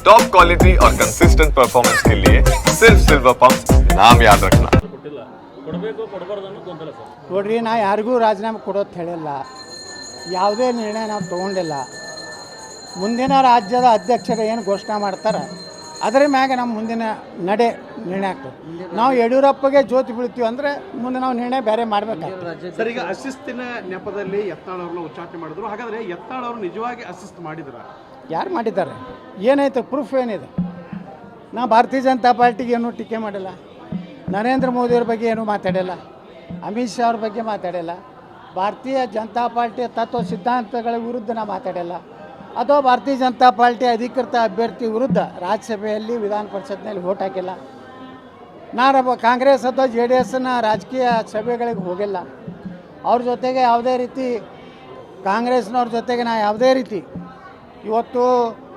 Top quality और consistent performance के लिए सिर्फ सिल्वर पंप नाम याद रखना ಕೊಟ್ಟಿಲ್ಲ ಕೊಡಬೇಕು ಕೊಡಬಾರ್ದು ಅನ್ನೋ ಗೊಂದಲ ಸರ್ ನೋಡ್ರಿ ನಾ ಯಾರಿಗೂ ರಾಜೀನಾಮೆ ಕೊಡೋದು ಹೇಳಿಲ್ಲ ಯಾವುದೇ ನಿರ್ಣಯ ನಾವು ತೊಗೊಂಡಿಲ್ಲ ಮುಂದಿನ ರಾಜ್ಯದ ಅಧ್ಯಕ್ಷರು ಏನು ಘೋಷಣೆ ಮಾಡ್ತಾರೆ ಅದರ ಮ್ಯಾಗ ನಮ್ಮ ಮುಂದಿನ ನಡೆ ನಿರ್ಣಯ ಆಗ್ತದೆ ನಾವು ಯಡಿಯೂರಪ್ಪಗೆ ಜ್ಯೋತಿ ಬೀಳ್ತೀವಿ ಅಂದರೆ ಮುಂದೆ ನಾವು ನಿರ್ಣಯ ಬೇರೆ ಮಾಡಬೇಕಾಗ್ತದೆ ಸರ್ ಈಗ ಅಶಿಸ್ತಿನ ನೆಪದಲ್ಲಿ ಯತ್ನಾಳ್ ಅವ್ರನ್ನ ಉಚ್ಚಾಟನೆ ಮಾಡಿದ್ರು ಹಾಗಾದ್ರೆ ಯತ್ನಾಳ್ ಅವರು ನಿಜವಾಗಿ ಅಸಿಸ್ಟ್ ಮಾಡಿದ್ರ ಯಾರು ಮಾಡಿದ್ದಾರೆ? ಏನಾಯಿತು? ಪ್ರೂಫ್ ಏನಿದೆ? ನಾ ಭಾರತೀಯ ಜನತಾ ಪಾರ್ಟಿಗೆ ಏನೂ ಟೀಕೆ ಮಾಡಿಲ್ಲ. ನರೇಂದ್ರ ಮೋದಿಯವ್ರ ಬಗ್ಗೆ ಏನೂ ಮಾತಾಡಿಲ್ಲ. ಅಮಿತ್ ಶಾ ಅವ್ರ ಬಗ್ಗೆ ಮಾತಾಡಿಲ್ಲ. ಭಾರತೀಯ ಜನತಾ ಪಾರ್ಟಿಯ ತತ್ವ ಸಿದ್ಧಾಂತಗಳ ವಿರುದ್ಧ ನಾ ಮಾತಾಡಿಲ್ಲ. ಅಥವಾ ಭಾರತೀಯ ಜನತಾ ಪಾರ್ಟಿ ಅಧಿಕೃತ ಅಭ್ಯರ್ಥಿ ವಿರುದ್ಧ ರಾಜ್ಯಸಭೆಯಲ್ಲಿ ವಿಧಾನ ಪರಿಷತ್ನಲ್ಲಿ ವೋಟ್ ಹಾಕಿಲ್ಲ. ನಾನು ಕಾಂಗ್ರೆಸ್ ಅಥವಾ ಜೆ ಡಿ ಎಸ್ನ ರಾಜಕೀಯ ಸಭೆಗಳಿಗೆ ಹೋಗಿಲ್ಲ. ಅವ್ರ ಜೊತೆಗೆ ಯಾವುದೇ ರೀತಿ ಕಾಂಗ್ರೆಸ್ನವ್ರ ಜೊತೆಗೆ ನಾ ಯಾವುದೇ ರೀತಿ ಇವತ್ತು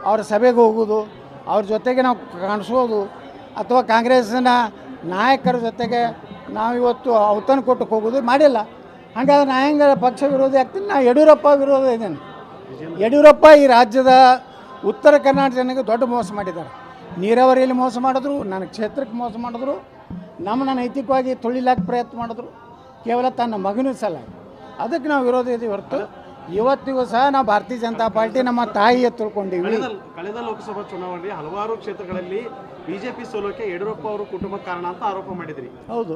ಅವ್ರ ಸಭೆಗೆ ಹೋಗೋದು, ಅವ್ರ ಜೊತೆಗೆ ನಾವು ಕಾಣಿಸೋದು, ಅಥವಾ ಕಾಂಗ್ರೆಸ್ನ ನಾಯಕರ ಜೊತೆಗೆ ನಾವು ಇವತ್ತು ಔತನ ಕೊಟ್ಟಕ್ಕೆ ಹೋಗೋದು ಮಾಡಿಲ್ಲ. ಹಾಗಾದ್ರೆ ನಾ ಹೆಂಗೆ ಪಕ್ಷ ವಿರೋಧಿ ಆಗ್ತೀನಿ? ನಾ ಯಡಿಯೂರಪ್ಪ ವಿರೋಧ ಇದ್ದೇನೆ. ಯಡಿಯೂರಪ್ಪ ಈ ರಾಜ್ಯದ ಉತ್ತರ ಕರ್ನಾಟಕ ಜನಕ್ಕೆ ದೊಡ್ಡ ಮೋಸ ಮಾಡಿದ್ದಾರೆ. ನೀರಾವರಿಯಲ್ಲಿ ಮೋಸ ಮಾಡಿದ್ರು, ನನ್ನ ಕ್ಷೇತ್ರಕ್ಕೆ ಮೋಸ ಮಾಡಿದ್ರು ನಮ್ಮನ್ನು ನೈತಿಕವಾಗಿ ತುಳಿಲಾಕ ಪ್ರಯತ್ನ ಮಾಡಿದ್ರು, ಕೇವಲ ತನ್ನ ಮಗನೂ ಸಲ. ಅದಕ್ಕೆ ನಾವು ವಿರೋಧ ಇದ್ದೀವಿ ಹೊರತು. ಇವತ್ತಿಗೂ ಸಹ ನಾವು ಭಾರತೀಯ ಜನತಾ ಪಾರ್ಟಿ ನಮ್ಮ ತಾಯಿಯ ತಿಳ್ಕೊಂಡಿವಿ ಕಳೆದ ಲೋಕಸಭಾ ಚುನಾವಣೆ ಹಲವಾರು ಕ್ಷೇತ್ರಗಳಲ್ಲಿ ಬಿಜೆಪಿ ಸೋಲೋಕೆ ಯಡಿಯೂರಪ್ಪ ಅವರು ಕುಟುಂಬ ಕಾರಣ ಅಂತ ಆರೋಪ ಮಾಡಿದ್ರಿ. ಹೌದು.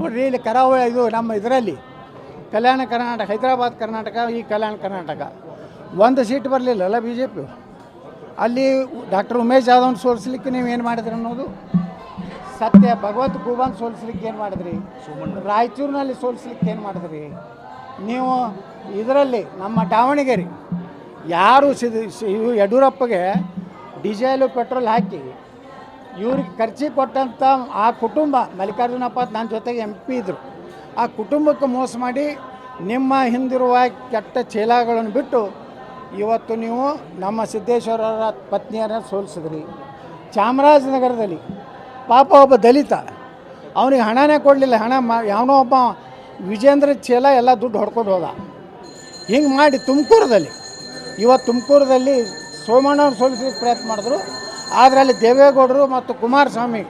ನೋಡ್ರಿ ಇಲ್ಲಿ ಕರಾವಳಿ ಇದು ನಮ್ಮ ಇದರಲ್ಲಿ ಕಲ್ಯಾಣ ಕರ್ನಾಟಕ ಹೈದರಾಬಾದ್ ಕರ್ನಾಟಕ ಈ ಕಲ್ಯಾಣ ಕರ್ನಾಟಕ. ಒಂದು ಸೀಟ್ ಬರಲಿಲ್ಲಲ್ಲ ಬಿ ಜೆ ಪಿ ಅಲ್ಲಿ ಡಾಕ್ಟರ್ ಉಮೇಶ್ ಯಾದವ್ನ ಸೋಲಿಸ್ಲಿಕ್ಕೆ ನೀವು ಏನು ಮಾಡಿದ್ರಿ ಅನ್ನೋದು? ಸತ್ಯ ಭಗವತ್ ಖೂಬಾನ್ ಸೋಲಿಸ್ಲಿಕ್ಕೆ ಏನು ಮಾಡಿದ್ರಿ? ರಾಯಚೂರಿನಲ್ಲಿ ಸೋಲಿಸ್ಲಿಕ್ಕೆ ಏನು ಮಾಡಿದ್ರಿ? ನೀವು ಇದರಲ್ಲಿ ನಮ್ಮ ದಾವಣಗೆರೆ, ಯಾರು ಸಿದ್ ಇವು ಯಡಿಯೂರಪ್ಪಗೆ ಡೀಸೆಲು, ಪೆಟ್ರೋಲ್ ಹಾಕಿ ಇವ್ರಿಗೆ ಖರ್ಚಿ ಕೊಟ್ಟಂಥ ಆ ಕುಟುಂಬ, ಮಲ್ಲಿಕಾರ್ಜುನಪ್ಪ ನನ್ನ ಜೊತೆಗೆ ಎಂ ಪಿ ಇದ್ದರು ಆ ಕುಟುಂಬಕ್ಕೆ ಮೋಸ ಮಾಡಿ ನಿಮ್ಮ ಹಿಂದಿರುವ ಕೆಟ್ಟ ಚೀಲಗಳನ್ನು ಬಿಟ್ಟು ಇವತ್ತು ನೀವು ನಮ್ಮ ಸಿದ್ದೇಶ್ವರರ ಪತ್ನಿಯರನ್ನ ಸೋಲಿಸಿದ್ರಿ. ಚಾಮರಾಜನಗರದಲ್ಲಿ ಪಾಪ ಒಬ್ಬ ದಲಿತ, ಅವನಿಗೆ ಹಣನೇ ಕೊಡಲಿಲ್ಲ. ಹಣ ಮಾ ಯಾವನೋ ಒಬ್ಬ ವಿಜೇಂದ್ರ ಚೇಲ ಎಲ್ಲ ದುಡ್ಡು ಹೊಡ್ಕೊಂಡು ಹೋದ. ಹಿಂಗೆ ಮಾಡಿ ತುಮಕೂರದಲ್ಲಿ. ಇವತ್ತು ತುಮಕೂರದಲ್ಲಿ ಸೋಮಣ್ಣವ್ರು ಸೋಲಿಸಲಿಕ್ಕೆ ಪ್ರಯತ್ನ ಮಾಡಿದ್ರು. ಅದರಲ್ಲಿ ದೇವೇಗೌಡರು ಮತ್ತು ಕುಮಾರಸ್ವಾಮಿ,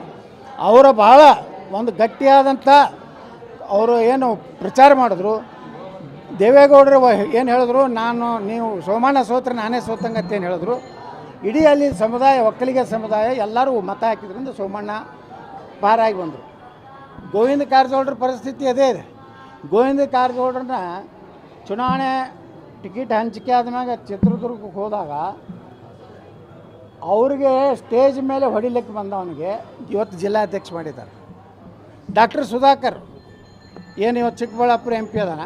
ಅವರ ಭಾಳ ಒಂದು ಗಟ್ಟಿಯಾದಂಥ ಅವರು ಏನು ಪ್ರಚಾರ ಮಾಡಿದ್ರು. ದೇವೇಗೌಡರು ಏನು ಹೇಳಿದ್ರು, ನಾನು, ನೀವು ಸೋಮಣ್ಣ ಸೋತ್ರ, ನಾನೇ ಸೋತಂಗತ್ತೆ ಏನು ಹೇಳಿದ್ರು. ಇಡೀ ಅಲ್ಲಿ ಸಮುದಾಯ, ಒಕ್ಕಲಿಗ ಸಮುದಾಯ ಎಲ್ಲರೂ ಮತ ಹಾಕಿದ್ರಿಂದ ಸೋಮಣ್ಣ ಪಾರಾಗಿ ಬಂದರು. ಗೋವಿಂದ ಕಾರಜೋಳರ ಪರಿಸ್ಥಿತಿ ಅದೇ ಇದೆ. ಗೋವಿಂದ ಕಾರಜೋಳರನ್ನ ಚುನಾವಣೆ ಟಿಕೆಟ್ ಹಂಚಿಕೆ ಆದ್ಮ್ಯಾಗ ಚಿತ್ರದುರ್ಗಕ್ಕೆ ಹೋದಾಗ ಅವ್ರಿಗೆ ಸ್ಟೇಜ್ ಮೇಲೆ ಹೊಡಿಲಿಕ್ಕೆ ಬಂದವನಿಗೆ ಇವತ್ತು ಜಿಲ್ಲಾಧ್ಯಕ್ಷ ಮಾಡಿದ್ದಾರೆ. ಡಾಕ್ಟರ್ ಸುಧಾಕರ್, ಏನು ಇವತ್ತು ಚಿಕ್ಕಬಳ್ಳಾಪುರ ಎಂ ಪಿ ಅದಾನ,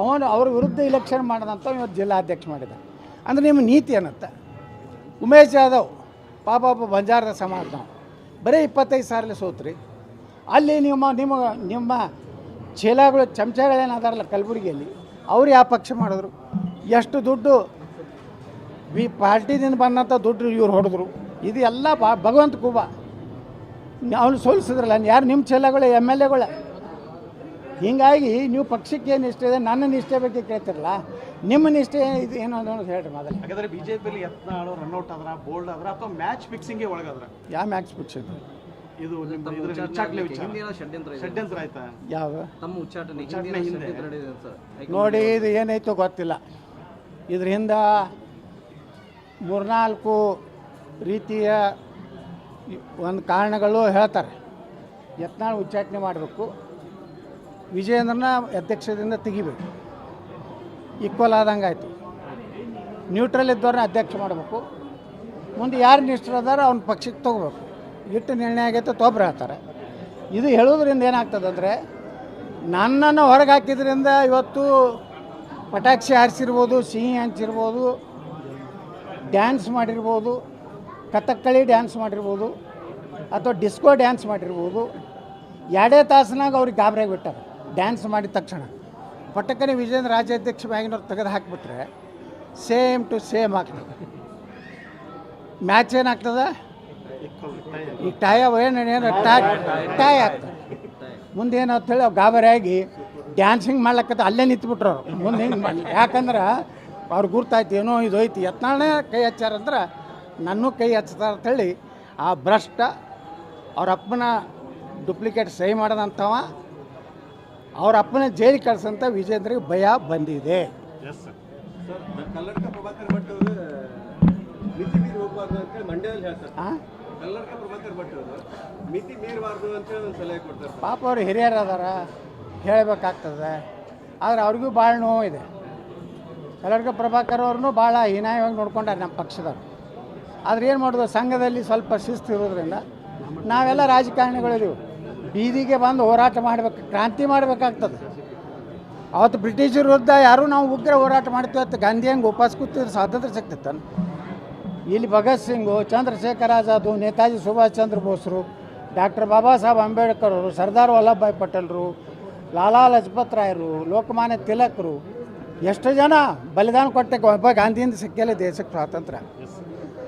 ಅವನು ಅವ್ರ ವಿರುದ್ಧ ಇಲೆಕ್ಷನ್ ಮಾಡಿದಂಥ ಇವತ್ತು ಜಿಲ್ಲಾಧ್ಯಕ್ಷ ಮಾಡಿದ ಅಂದರೆ ನಿಮ್ಮ ನೀತಿ ಅನ್ನತ್ತೆ ಉಮೇಶ್ ಯಾದವ್, ಪಾಪ ಬಂಜಾರದ ಸಮಾಜ ಬರೀ ಇಪ್ಪತ್ತೈದು ಸಾವಿರಲ್ಲಿ ಸೋತ್ರಿ. ಅಲ್ಲಿ ನಿಮ್ಮ ನಿಮ್ಮ ನಿಮ್ಮ ಚೀಲಗಳು ಚಮಚಗಳೇನು ಅದಾರಲ್ಲ ಕಲಬುರಗಿಯಲ್ಲಿ? ಅವ್ರು ಯಾವ ಪಕ್ಷ ಮಾಡಿದ್ರು? ಎಷ್ಟು ದುಡ್ಡು? ಈ ಪಾರ್ಟಿದಿಂದ ಬಂದಂಥ ದುಡ್ಡು ಇವ್ರು ಹೊಡೆದ್ರು. ಇದು ಎಲ್ಲ ಬಾ ಭಗವಂತ ಕೂಬ. ಅವ್ನು ಸೋಲಿಸಿದ್ರಲ್ಲ ಯಾರು ನಿಮ್ಮ ಚೀಲಗಳು ಎಂ ಎಲ್ ಎಗಳೇ? ಹೀಗಾಗಿ ನೀವು ಪಕ್ಷಕ್ಕೆ ಏನು ಇಷ್ಟ ಇದೆ ನನ್ನ ನಿಷ್ಠೆ ಬಗ್ಗೆ ಕೇಳ್ತಿರಲ್ಲ. ನಿಮ್ಮ ನಿಷ್ಠೆ ಇದು ಏನು ಅನ್ನೋದು ಹೇಳ್ರಿ ಮೊದಲು ಹಾಗಾದ್ರೆ ಬಿಜೆಪಿಯಲ್ಲಿ ಯತ್ನಾಳು ರನ್ಔಟ್ ಆದ್ರ ಬೋಲ್ಡ್ ಆದ್ರ ಅಥವಾ ಮ್ಯಾಚ್ ಫಿಕ್ಸಿಂಗ್ಗೆ ಒಳಗಾದ್ರ? ಯಾವ ಮ್ಯಾಚ್ ಪಕ್ಷ ಇದು ನಿಮ್ಮ ಇದ್ರ ಉಚ್ಚಾಟನೆ ವಿಚಾರ. ಹಿಂದಿನ ಷಡ್ಯಂತ್ರ ಇದೆ. ಷಡ್ಯಂತ್ರ ಆಯ್ತಾ? ಯಾವ? ತಮ್ಮ ಉಚ್ಚಾಟನೆ ಉಚ್ಚಾಟನೆ ಹಿಂದಿನ ಹಿಂದೆ. ಷಡ್ಯಂತ್ರ ನಡೆದಿದೆ ಸರ್. ನೋಡಿ ಇದು ಏನೈತೋ ಗೊತ್ತಿಲ್ಲ. ಇದರಿಂದ ಮೂರ್ನಾಲ್ಕು ರೀತಿಯ ಒಂದು ಕಾರಣಗಳು ಹೇಳ್ತಾರೆ. ಯತ್ನಾಳ್ ಉಚ್ಚಾಟನೆ ಮಾಡಬೇಕು. ವಿಜಯೇಂದ್ರನ ಅಧ್ಯಕ್ಷದಿಂದ ತೆಗಿಬೇಕು. ಈಕ್ವಲ್ ಆದಂಗೆ ಆಯಿತು. ನ್ಯೂಟ್ರಲ್ ಇದ್ದವ್ರನ್ನ ಅಧ್ಯಕ್ಷ ಮಾಡಬೇಕು. ಮುಂದೆ ಯಾರು ನಿಷ್ಠರದಾರ ಅವ್ನ ಪಕ್ಷಕ್ಕೆ ತೊಗೋಬೇಕು. ಇಟ್ಟು ನಿರ್ಣಯ ಆಗೈತೆ, ತೊಬ್ರು ಹೇಳ್ತಾರೆ ಇದು ಹೇಳೋದ್ರಿಂದ ಏನಾಗ್ತದಂದರೆ, ನನ್ನನ್ನು ಹೊರಗೆ ಹಾಕಿದ್ರಿಂದ ಇವತ್ತು ಪಟಾಕ್ಷಿ ಹಾರಿಸಿರ್ಬೋದು, ಸಿಹಿ ಹಂಚಿರ್ಬೋದು ಡ್ಯಾನ್ಸ್ ಮಾಡಿರ್ಬೋದು, ಕಥಕ್ಕಳಿ ಡ್ಯಾನ್ಸ್ ಮಾಡಿರ್ಬೋದು, ಅಥವಾ ಡಿಸ್ಕೋ ಡ್ಯಾನ್ಸ್ ಮಾಡಿರ್ಬೋದು, ಎರಡೇ ತಾಸಿನಾಗ ಅವ್ರಿಗೆ ಗಾಬರಿ ಬಿಟ್ಟಾರೆ. ಡ್ಯಾನ್ಸ್ ಮಾಡಿದ ತಕ್ಷಣ. ಪಟಕ್ಕನೆ ವಿಜೇಂದ್ರ ರಾಜ್ಯಾಧ್ಯಕ್ಷ ಬ್ಯಾಗಿನವ್ರು ತೆಗೆದು ಹಾಕಿಬಿಟ್ರೆ ಸೇಮ್ ಟು ಸೇಮ್ ಆಗ್ತದೆ. ಮ್ಯಾಚ್ ಏನಾಗ್ತದೆ? ಈಗ ಟಾಯ ಏನು ಏನು ಟಾಯ್ ಟಾಯ್ ಆಗ್ತದೆ ಮುಂದೆ ಏನಂತ ಹೇಳಿ ಗಾಬರಿಯಾಗಿ ಡ್ಯಾನ್ಸಿಂಗ್ ಮಾಡ್ಲಕ್ಕತ್ತ ಅಲ್ಲೇ ನಿಂತ್ಬಿಟ್ರು ಅವ್ರು. ಮುಂದೆ ಹಿಂಗೆ ಮಾಡಿ. ಯಾಕಂದ್ರೆ ಅವ್ರು ಗುರ್ತಾಯ್ತು ಏನೋ ಇದು ಐತಿ ಯತ್ನಾಳನೇ ಕೈ ಹಚ್ಚಾರಂದ್ರೆ ನನ್ನೂ ಕೈ ಹಚ್ತಾರೆ ಅಂತೇಳಿ ಆ ಭ್ರಷ್ಟ ಅವ್ರ ಅಪ್ಪನ ಡುಪ್ಲಿಕೇಟ್ ಸಹಿ ಮಾಡದಂಥವ ಅವ್ರ ಅಪ್ಪನ ಜೈಲಿಗೆ ಕಳ್ಸಂತ ವಿಜೇಂದ್ರಿಗೆ ಭಯ ಬಂದಿದೆ. ಹಾಂ ಪಾಪ ಅವ್ರು ಹಿರಿಯರು ಅದಾರ, ಹೇಳಬೇಕಾಗ್ತದೆ. ಆದರೆ ಅವ್ರಿಗೂ ಭಾಳ ನೋವು ಇದೆ. ಕಲರ್ಕ ಪ್ರಭಾಕರ್ ಅವ್ರನ್ನೂ ಭಾಳ ಹೀನಾಯವಾಗಿ ನೋಡ್ಕೊಂಡಾರೆ ನಮ್ಮ ಪಕ್ಷದವ್ರು. ಆದ್ರೆ ಏನು ಮಾಡೋದು, ಸಂಘದಲ್ಲಿ ಸ್ವಲ್ಪ ಶಿಸ್ತು ಇರೋದ್ರಿಂದ ನಾವೆಲ್ಲ ರಾಜಕಾರಣಿಗಳಿದ್ದೀವಿ ಬೀದಿಗೆ ಬಂದು ಹೋರಾಟ ಮಾಡಬೇಕು, ಕ್ರಾಂತಿ ಮಾಡಬೇಕಾಗ್ತದೆ. ಅವತ್ತು ಬ್ರಿಟಿಷರ ವಿರುದ್ಧ ಯಾರೂ ನಾವು ಉಗ್ರ ಹೋರಾಟ ಮಾಡ್ತೀವಿ ಅಂತ ಗಾಂಧಿ ಹಂಗೆ ಉಪವಾಸ ಕೂತಿದ್ರೆ ಸ್ವಾತಂತ್ರ್ಯ ಇಲ್ಲಿ ಭಗತ್ ಸಿಂಗು ಚಂದ್ರಶೇಖರ್ ಆಜಾದು ನೇತಾಜಿ ಸುಭಾಷ್ ಚಂದ್ರ ಬೋಸ್ರು, ಡಾಕ್ಟರ್ ಬಾಬಾ ಸಾಹೇಬ್ ಅಂಬೇಡ್ಕರ್ ಅವರು, ಸರ್ದಾರ್ ವಲ್ಲಭಭಾಯ್ ಪಟೇಲ್ರು, ಲಾಲಾ ಲಜಪತ್ ರಾಯರು, ಲೋಕಮಾನ್ಯ ತಿಲಕರು, ಎಷ್ಟು ಜನ ಬಲಿದಾನ ಕೊಟ್ಟೆ ಒಬ್ಬ ಗಾಂಧಿಯಿಂದ ಸಿಕ್ಕಿಲ್ಲ ದೇಶಕ್ಕೆ ಸ್ವಾತಂತ್ರ್ಯ.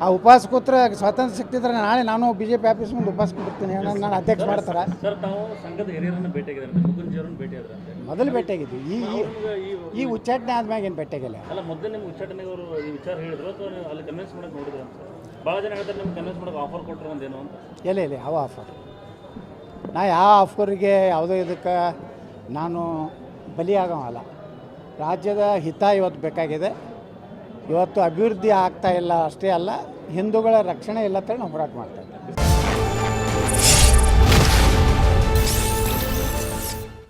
ಆ ಉಪವಾಸ ಕೂತ್ರೆ ಸ್ವಾತಂತ್ರ್ಯ ಸಿಕ್ತಿದ್ರೆ ನಾಳೆ ನಾನು ಬಿ ಜೆ ಪಿ ಆಫೀಸ್ ಮುಂದೆ ಉಪವಾಸ ಕೂತಿರ್ತೀನಿ ನಾನು ಅಧ್ಯಕ್ಷ ಮಾಡ್ತಾರೆ. ಸರ್ ತಾವು ಸಂಘದ ಹಿರಿಯರನ್ನ ಭೇಟಿಯಾಗಿದ್ರಂತೆ ಮುಗುಂಜಿಯವರನ್ನ ಭೇಟಿಯಾದ್ರಂತೆ? ಮೊದಲು ಭೇಟಿಯಾಗಿದ್ದು ಈ ಈ- ಉಚ್ಚಾಟನೆ ಆದ್ಮ್ಯಾಗ ಏನು ಭೇಟಿಯಾಗಿಲ್ಲ. ಅಲ್ಲ ಮೊದಲು ನಿಮ್ಗೆ ಅವರು ಈ ವಿಚಾರ ಹೇಳಿದ್ರು ಅಥವಾ ನೀವು ಅಲ್ಲಿ ಕನ್ವಿನ್ಸ್ ಮಾಡಕ್ಕೆ ನೋಡಿದ್ರು ಅಂತ ಭಾಳ ಜನ ಹೇಳ್ತಾರೆ ನಿಮ್ಗೆ ಕನ್ವಿನ್ಸ್ ಮಾಡಕ್ಕೆ ಆಫರ್ ಕೊಟ್ಟರು ಒಂದೇನು ಅಂತ. ಎಲ್ಲಿ ಎಲ್ಲಿ ಯಾವ ಆಫರ್ ನಾ ಯಾವ ಆಫರ್ಗೆ ಯಾವುದೋ ಇದಕ್ಕೆ ನಾನು ಬಲಿಯಾಗಲ್ಲ ರಾಜ್ಯದ ಹಿತ ಇವತ್ತು ಬೇಕಾಗಿದೆ. ಇವತ್ತು ಅಭಿವೃದ್ಧಿ ಆಗ್ತಾ ಇಲ್ಲ ಅಷ್ಟೇ ಅಲ್ಲ ಹಿಂದೂಗಳ ರಕ್ಷಣೆ ಇಲ್ಲ ನಾವು ಹೋರಾಟ ಮಾಡ್ತೇವೆ